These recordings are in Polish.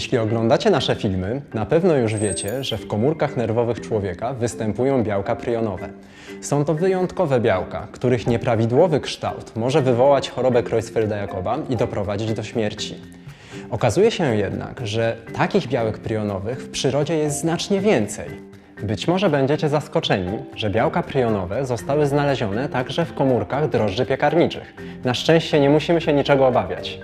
Jeśli oglądacie nasze filmy, na pewno już wiecie, że w komórkach nerwowych człowieka występują białka prionowe. Są to wyjątkowe białka, których nieprawidłowy kształt może wywołać chorobę Creutzfeldta-Jakoba i doprowadzić do śmierci. Okazuje się jednak, że takich białek prionowych w przyrodzie jest znacznie więcej. Być może będziecie zaskoczeni, że białka prionowe zostały znalezione także w komórkach drożdży piekarniczych. Na szczęście nie musimy się niczego obawiać.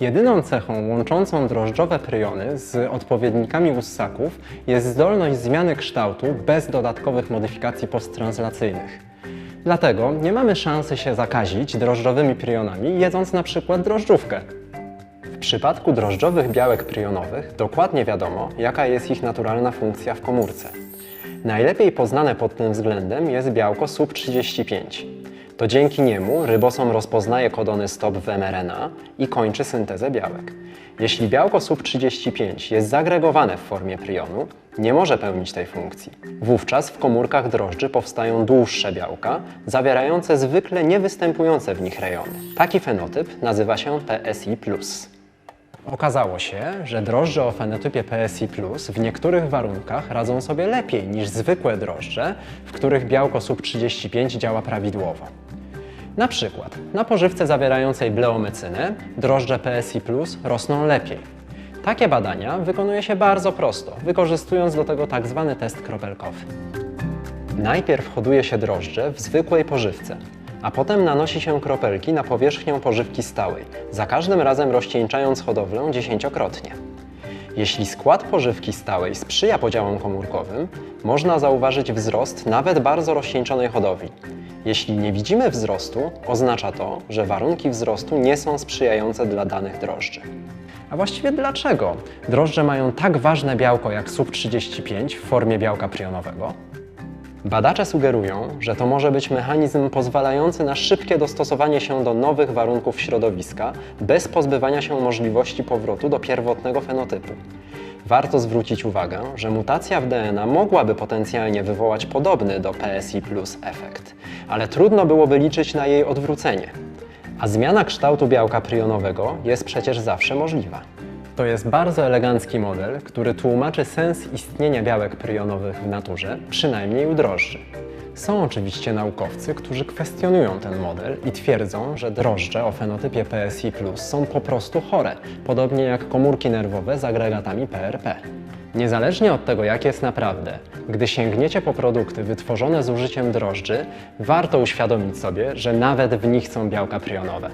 Jedyną cechą łączącą drożdżowe pryony z odpowiednikami ussaków jest zdolność zmiany kształtu bez dodatkowych modyfikacji posttranslacyjnych. Dlatego nie mamy szansy się zakazić drożdżowymi prionami, jedząc na przykład drożdżówkę. W przypadku drożdżowych białek prionowych dokładnie wiadomo, jaka jest ich naturalna funkcja w komórce. Najlepiej poznane pod tym względem jest białko SUB35. To dzięki niemu rybosom rozpoznaje kodony stop w mRNA i kończy syntezę białek. Jeśli białko SUB35 jest zagregowane w formie prionu, nie może pełnić tej funkcji. Wówczas w komórkach drożdży powstają dłuższe białka, zawierające zwykle niewystępujące w nich rejony. Taki fenotyp nazywa się PSI. Okazało się, że drożdże o fenotypie PSI w niektórych warunkach radzą sobie lepiej niż zwykłe drożdże, w których białko SUB35 działa prawidłowo. Na przykład na pożywce zawierającej bleomycynę drożdże PSI rosną lepiej. Takie badania wykonuje się bardzo prosto, wykorzystując do tego tak zwany test kropelkowy. Najpierw hoduje się drożdże w zwykłej pożywce, a potem nanosi się kropelki na powierzchnię pożywki stałej, za każdym razem rozcieńczając hodowlę dziesięciokrotnie. Jeśli skład pożywki stałej sprzyja podziałom komórkowym, można zauważyć wzrost nawet bardzo rozcieńczonej hodowli. Jeśli nie widzimy wzrostu, oznacza to, że warunki wzrostu nie są sprzyjające dla danych drożdży. A właściwie dlaczego drożdże mają tak ważne białko jak SUB35 w formie białka prionowego? Badacze sugerują, że to może być mechanizm pozwalający na szybkie dostosowanie się do nowych warunków środowiska bez pozbywania się możliwości powrotu do pierwotnego fenotypu. Warto zwrócić uwagę, że mutacja w DNA mogłaby potencjalnie wywołać podobny do PSI efekt, ale trudno byłoby liczyć na jej odwrócenie. A zmiana kształtu białka prionowego jest przecież zawsze możliwa. To jest bardzo elegancki model, który tłumaczy sens istnienia białek prionowych w naturze, przynajmniej u drożdży. Są oczywiście naukowcy, którzy kwestionują ten model i twierdzą, że drożdże o fenotypie PSI są po prostu chore, podobnie jak komórki nerwowe z agregatami PRP. Niezależnie od tego, jak jest naprawdę, gdy sięgniecie po produkty wytworzone z użyciem drożdży, warto uświadomić sobie, że nawet w nich są białka prionowe.